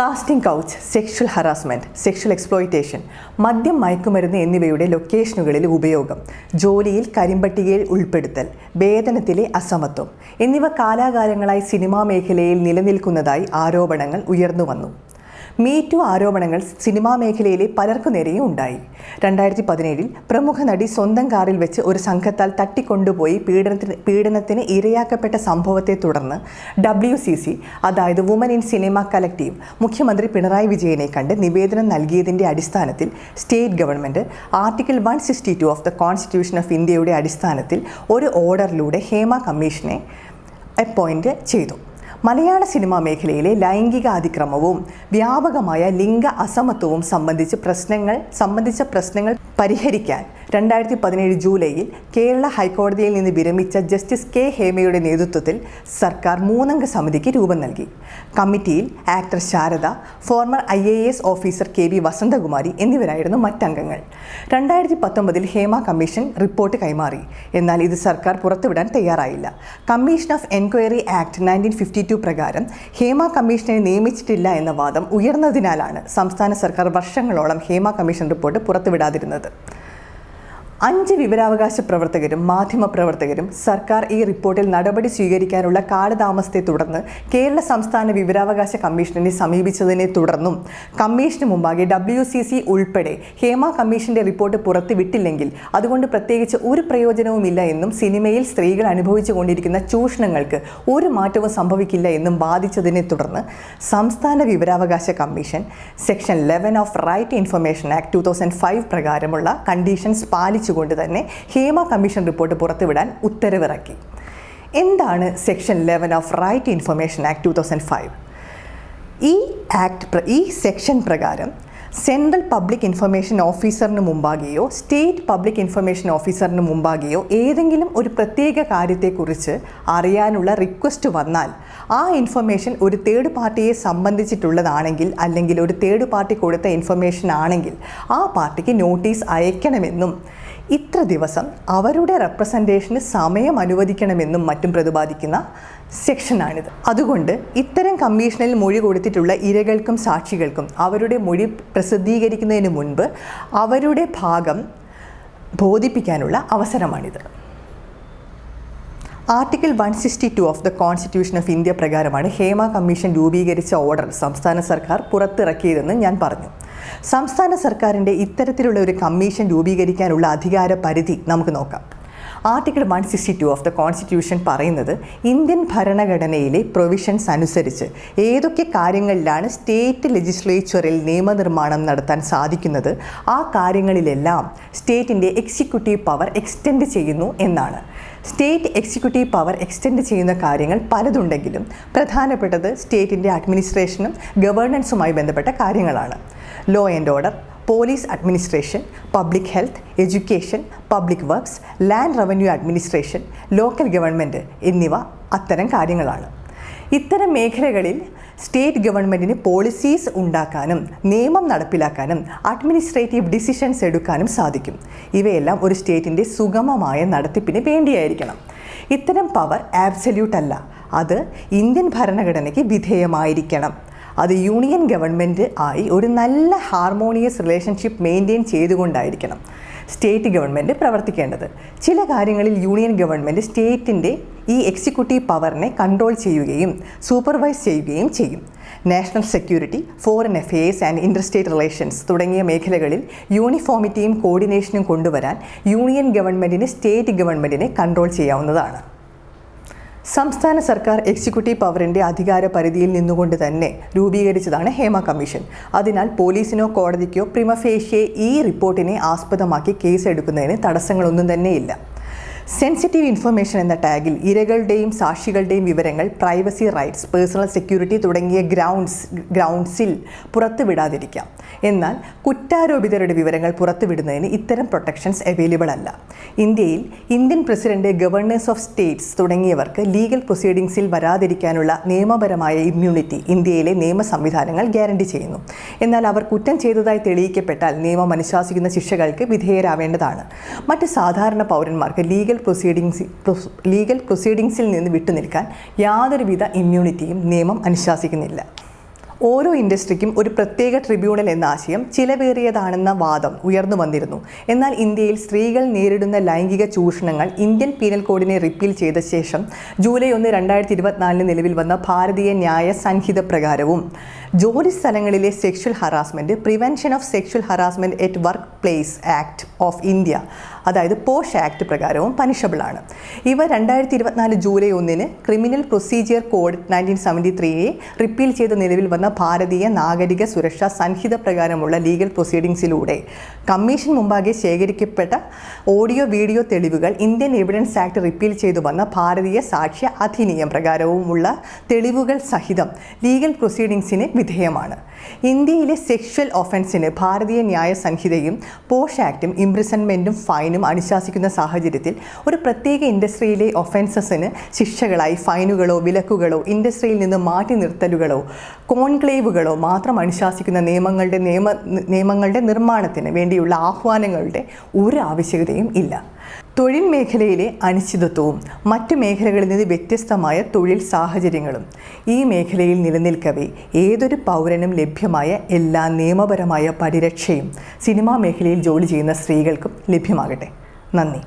Casting couch sexual harassment sexual exploitation മദ്യം മയക്കുമരുന്ന് എന്നിവയുടെ ലൊക്കേഷനുകളിൽ ഉപയോഗം ജോലിയിൽ കരിമ്പട്ടികയിൽ ഉൾപ്പെടുത്തൽ വേതനത്തിലെ അസമത്വം എന്നിവ കാലാകാലങ്ങളായി സിനിമാ മേഖലയിൽ നിലനിൽക്കുന്നതായി ആരോപണങ്ങൾ ഉയർന്നു വന്നു മീറ്റു ആരോപണങ്ങൾ സിനിമാ മേഖലയിലെ പലർക്കു നേരെയും ഉണ്ടായി. രണ്ടായിരത്തി പതിനേഴിൽ പ്രമുഖ നടി സ്വന്തം കാറിൽ വെച്ച് ഒരു സംഘത്താൽ തട്ടിക്കൊണ്ടുപോയി പീഡനത്തിന് പീഡനത്തിന് ഇരയാക്കപ്പെട്ട സംഭവത്തെ തുടർന്ന് ഡബ്ല്യു സി സി അതായത് വുമൻ ഇൻ സിനിമ കലക്റ്റീവ് മുഖ്യമന്ത്രി പിണറായി വിജയനെ കണ്ട് നിവേദനം നൽകിയതിന്റെ അടിസ്ഥാനത്തിൽ state government article one sixty two of the constitution of ഇന്ത്യയുടെ അടിസ്ഥാനത്തിൽ ഒരു ഓർഡറിലൂടെ ഹേമ കമ്മീഷനെ അപ്പോയിന്റ് ചെയ്തു. മലയാള സിനിമാ മേഖലയിലെ ലൈംഗിക അതിക്രമവും വ്യാപകമായ ലിംഗ അസമത്വവും സംബന്ധിച്ച് പ്രശ്നങ്ങൾ സംബന്ധിച്ച പ്രശ്നങ്ങൾ പരിഹരിക്കാൻ രണ്ടായിരത്തി പതിനേഴ് ജൂലൈയിൽ കേരള ഹൈക്കോടതിയിൽ നിന്ന് വിരമിച്ച ജസ്റ്റിസ് കെ ഹേമയുടെ നേതൃത്വത്തിൽ സർക്കാർ മൂന്നംഗ സമിതിക്ക് രൂപം നൽകി. കമ്മിറ്റിയിൽ actor Sharada former I A S officer K V Vasanthakumari എന്നിവരായിരുന്നു മറ്റംഗങ്ങൾ. രണ്ടായിരത്തി പത്തൊമ്പതിൽ ഹേമ കമ്മീഷൻ റിപ്പോർട്ട് കൈമാറി. എന്നാൽ ഇത് സർക്കാർ പുറത്തുവിടാൻ തയ്യാറായില്ല. Commission of enquiry act nineteen fifty two പ്രകാരം ഹേമ കമ്മീഷനെ നിയമിച്ചിട്ടില്ല എന്ന വാദം ഉയർന്നതിനാലാണ് സംസ്ഥാന സർക്കാർ വർഷങ്ങളോളം ഹേമ കമ്മീഷൻ റിപ്പോർട്ട് പുറത്തുവിടാതിരുന്നത്. അഞ്ച് വിവരാവകാശ പ്രവർത്തകരും മാധ്യമ പ്രവർത്തകരും സർക്കാർ ഈ റിപ്പോർട്ടിൽ നടപടി സ്വീകരിക്കാനുള്ള കാലതാമസത്തെ തുടർന്ന് കേരള സംസ്ഥാന വിവരാവകാശ കമ്മീഷനെ സമീപിച്ചതിനെ തുടർന്നും കമ്മീഷന് മുമ്പാകെ ഡബ്ല്യു സി സി ഉൾപ്പെടെ ഹേമ കമ്മീഷന്റെ റിപ്പോർട്ട് പുറത്തുവിട്ടില്ലെങ്കിൽ അതുകൊണ്ട് പ്രത്യേകിച്ച് ഒരു പ്രയോജനവുമില്ല എന്നും സിനിമയിൽ സ്ത്രീകൾ അനുഭവിച്ചു കൊണ്ടിരിക്കുന്ന ചൂഷണങ്ങൾക്ക് ഒരു മാറ്റവും സംഭവിക്കില്ല എന്നും ബാധിച്ചതിനെ തുടർന്ന് സംസ്ഥാന വിവരാവകാശ commission section eleven of right information act two പ്രകാരമുള്ള കണ്ടീഷൻസ് പാലിച്ചുകൊണ്ട് തന്നെ ഹേമ കമ്മീഷൻ റിപ്പോർട്ട് പുറത്തുവിടാൻ ഉത്തരവിറക്കി. എന്താണ് section eleven of right information act two thousand five ഈ ആക്ട് ഈ സെക്ഷൻ പ്രകാരം സെൻട്രൽ പബ്ലിക് ഇൻഫർമേഷൻ ഓഫീസറിന് മുമ്പാകെയോ സ്റ്റേറ്റ് പബ്ലിക് ഇൻഫർമേഷൻ ഓഫീസറിന് മുമ്പാകെയോ ഏതെങ്കിലും ഒരു പ്രത്യേക കാര്യത്തെക്കുറിച്ച് അറിയാനുള്ള റിക്വസ്റ്റ് വന്നാൽ ആ ഇൻഫർമേഷൻ ഒരു തേർഡ് പാർട്ടിയെ സംബന്ധിച്ചിട്ടുള്ളതാണെങ്കിൽ അല്ലെങ്കിൽ ഒരു തേർഡ് പാർട്ടി കൊടുത്ത ഇൻഫർമേഷൻ ആണെങ്കിൽ ആ പാർട്ടിക്ക് നോട്ടീസ് അയക്കണമെന്നും ഇത്ര ദിവസം അവരുടെ റെപ്രസെന്റേഷന് സമയം അനുവദിക്കണമെന്നും മറ്റും പ്രതിപാദിക്കുന്ന സെക്ഷനാണിത്. അതുകൊണ്ട് ഇത്തരം കമ്മീഷനിൽ മൊഴി കൊടുത്തിട്ടുള്ള ഇരകൾക്കും സാക്ഷികൾക്കും അവരുടെ മൊഴി പ്രസിദ്ധീകരിക്കുന്നതിന് മുൻപ് അവരുടെ ഭാഗം ബോധിപ്പിക്കാനുള്ള അവസരമാണിത്. Article one sixty two of the constitution of India പ്രകാരമാണ് ഹേമ കമ്മീഷൻ രൂപീകരിച്ച ഓർഡർ സംസ്ഥാന സർക്കാർ പുറത്തിറക്കിയതെന്ന് ഞാൻ പറഞ്ഞു. സംസ്ഥാന സർക്കാരിന്റെ ഇത്തരത്തിലുള്ള ഒരു കമ്മീഷൻ രൂപീകരിക്കാനുള്ള അധികാര പരിധി നമുക്ക് നോക്കാം. Article one sixty two of the constitution പറയുന്നത് ഇന്ത്യൻ ഭരണഘടനയിലെ പ്രൊവിഷൻസ് അനുസരിച്ച് ഏതൊക്കെ കാര്യങ്ങളിലാണ് സ്റ്റേറ്റ് ലെജിസ്ലേച്ചറിൽ നിയമനിർമ്മാണം നടത്താൻ സാധിക്കുന്നത് ആ കാര്യങ്ങളിലെല്ലാം സ്റ്റേറ്റിന്റെ എക്സിക്യൂട്ടീവ് പവർ എക്സ്റ്റെൻഡ് ചെയ്യുന്നു എന്നാണ്. സ്റ്റേറ്റ് എക്സിക്യൂട്ടീവ് പവർ എക്സ്റ്റെൻഡ് ചെയ്യുന്ന കാര്യങ്ങൾ പലതുണ്ടെങ്കിലും പ്രധാനപ്പെട്ടത് സ്റ്റേറ്റിന്റെ അഡ്മിനിസ്ട്രേഷനും ഗവേണൻസുമായി ബന്ധപ്പെട്ട കാര്യങ്ങളാണ്. Law and order police administration public health education public works land revenue administration local government എന്നിവ അത്തരം കാര്യങ്ങളാണ്. ഇത്തരം മേഖലകളിൽ സ്റ്റേറ്റ് ഗവൺമെന്റിന് പോളിസീസ് ഉണ്ടാക്കാനും നിയമം നടപ്പിലാക്കാനും അഡ്മിനിസ്ട്രേറ്റീവ് ഡിസിഷൻസ് എടുക്കാനും സാധിക്കും. ഇവയെല്ലാം ഒരു സ്റ്റേറ്റിന്റെ സുഗമമായ നടത്തിപ്പിന് വേണ്ടിയായിരിക്കണം. ഇത്തരം പവർ ആബ്സല്യൂട്ട് അല്ല. അത് ഇന്ത്യൻ ഭരണഘടനയ്ക്ക് വിധേയമായിരിക്കണം. അത് യൂണിയൻ ഗവൺമെന്റ് ആയി ഒരു നല്ല ഹാർമോണിയസ് റിലേഷൻഷിപ്പ് മെയിന്റെയിൻ ചെയ്തുകൊണ്ടായിരിക്കണം. സ്റ്റേറ്റ് ഗവൺമെന്റ് പ്രവർത്തിക്കേണ്ടത്. ചില കാര്യങ്ങളിൽ യൂണിയൻ ഗവൺമെന്റ് സ്റ്റേറ്റിന്റെ ഈ എക്സിക്യൂട്ടീവ് പവറിനെ കൺട്രോൾ ചെയ്യുകയും സൂപ്പർവൈസ് ചെയ്യുകയും ചെയ്യും. National security foreign affairs and interstate relations തുടങ്ങിയ മേഖലകളിൽ യൂണിഫോമിറ്റിയും കോർഡിനേഷനും കൊണ്ടുവരാൻ യൂണിയൻ ഗവൺമെന്റിന് സ്റ്റേറ്റ് ഗവൺമെന്റിനെ കൺട്രോൾ ചെയ്യാവുന്നതാണ്. സംസ്ഥാന സർക്കാർ എക്സിക്യൂട്ടീവ് പവറിന്റെ അധികാര പരിധിയിൽ നിന്നുകൊണ്ട് തന്നെ രൂപീകരിച്ചതാണ് ഹേമ കമ്മീഷൻ. അതിനാൽ പോലീസിനോ കോടതിക്കോ പ്രിമഫേഷ്യെ ഈ റിപ്പോർട്ടിനെ ആസ്പദമാക്കി കേസ് എടുക്കുന്നതിന് തടസ്സങ്ങളൊന്നും തന്നെയില്ല. സെൻസിറ്റീവ് ഇൻഫർമേഷൻ എന്ന ടാഗിൽ ഇരകളുടെയും സാക്ഷികളുടെയും വിവരങ്ങൾ പ്രൈവസി റൈറ്റ്സ് പേഴ്സണൽ സെക്യൂരിറ്റി തുടങ്ങിയ ഗ്രൗണ്ട്സ് ഗ്രൗണ്ട്സിൽ പുറത്തുവിടാതിരിക്കാം. എന്നാൽ കുറ്റാരോപിതരുടെ വിവരങ്ങൾ പുറത്തുവിടുന്നതിന് ഇത്തരം പ്രൊട്ടക്ഷൻസ് അവൈലബിൾ അല്ല. ഇന്ത്യയിൽ Indian president governors of states തുടങ്ങിയവർക്ക് ലീഗൽ പ്രൊസീഡിങ്സിൽ വരാതിരിക്കാനുള്ള നിയമപരമായ ഇമ്മ്യൂണിറ്റി ഇന്ത്യയിലെ നിയമ സംവിധാനങ്ങൾ ഗ്യാരണ്ടി ചെയ്യുന്നു. എന്നാൽ അവർ കുറ്റം ചെയ്തതായി തെളിയിക്കപ്പെട്ടാൽ നിയമം അനുശാസിക്കുന്ന ശിക്ഷകൾക്ക് വിധേയരാവേണ്ടതാണ്. മറ്റ് സാധാരണ പൗരന്മാർക്ക് ലീഗൽ പ്രൊസീഡിങ്സ് ലീഗൽ പ്രൊസീഡിങ്സിൽ നിന്ന് വിട്ടുനിൽക്കാൻ യാതൊരുവിധ ഇമ്മ്യൂണിറ്റിയും നിയമം അനുശാസിക്കുന്നില്ല. ഓരോ ഇൻഡസ്ട്രിക്കും ഒരു പ്രത്യേക ട്രിബ്യൂണൽ എന്ന ആശയം ചിലവേറിയതാണെന്ന വാദം ഉയർന്നു വന്നിരുന്നു. എന്നാൽ ഇന്ത്യയിൽ സ്ത്രീകൾ നേരിടുന്ന ലൈംഗിക ചൂഷണങ്ങൾ ഇന്ത്യൻ പീനൽ കോഡിനെ റിപ്പീൽ ചെയ്ത ശേഷം ജൂലൈ ഒന്ന് രണ്ടായിരത്തി ഇരുപത്തിനാലിന് നിലവിൽ വന്ന ഭാരതീയ ന്യായ സംഹിത പ്രകാരവും ജോലി സ്ഥലങ്ങളിലെ sexual harassment prevention of sexual harassment at workplace act of India അതായത് പോഷ് ആക്ട് പ്രകാരവും പനിഷബിൾ ആണ്. ഇവ രണ്ടായിരത്തി ഇരുപത്തിനാല് ജൂലൈ ഒന്നിന് criminal procedure code nineteen seventy ത്രീയെ repeal ചെയ്ത് നിലവിൽ വന്ന ഭാരതീയ നാഗരിക സുരക്ഷാ സംഹിത പ്രകാരമുള്ള ലീഗൽ പ്രൊസീഡിങ്സിലൂടെ കമ്മീഷൻ മുമ്പാകെ ശേഖരിക്കപ്പെട്ട ഓഡിയോ വീഡിയോ തെളിവുകൾ ഇന്ത്യൻ എവിഡൻസ് ആക്ട് റിപ്പീൽ ചെയ്തു വന്ന ഭാരതീയ സാക്ഷ്യ അധിനിയം പ്രകാരവുമുള്ള തെളിവുകൾ സഹിതം ലീഗൽ പ്രൊസീഡിങ്സിന് വിധേയമാണ്. ഇന്ത്യയിലെ സെക്ഷൽ ഒഫൻസിന് ഭാരതീയ ന്യായ സംഹിതയും പോഷ് ആക്റ്റും ഇംപ്രിസൺമെന്റും ഫൈനും അനുശാസിക്കുന്ന സാഹചര്യത്തിൽ ഒരു പ്രത്യേക ഇൻഡസ്ട്രിയിലെ ഒഫൻസസിന് ശിക്ഷകളായി ഫൈനുകളോ വിലക്കുകളോ ഇൻഡസ്ട്രിയിൽ നിന്ന് മാറ്റി നിർത്തലുകളോ കോൺക്ലേവുകളോ മാത്രം അനുശാസിക്കുന്ന നിയമങ്ങളുടെ നിയമ നിയമങ്ങളുടെ നിർമ്മാണത്തിന് വേണ്ടിയുള്ള ആഹ്വാനങ്ങളുടെ ഒരു ആവശ്യകതയും ഇല്ല. തൊഴിൽ മേഖലയിലെ അനിശ്ചിതത്വവും മറ്റ് മേഖലകളിൽ നിന്ന് വ്യത്യസ്തമായ തൊഴിൽ സാഹചര്യങ്ങളും ഈ മേഖലയിൽ നിലനിൽക്കവേ ഏതൊരു പൗരനും ലഭ്യമായ എല്ലാ നിയമപരമായ പരിരക്ഷയും സിനിമാ മേഖലയിൽ ജോലി ചെയ്യുന്ന സ്ത്രീകൾക്കും ലഭ്യമാകട്ടെ. നന്ദി.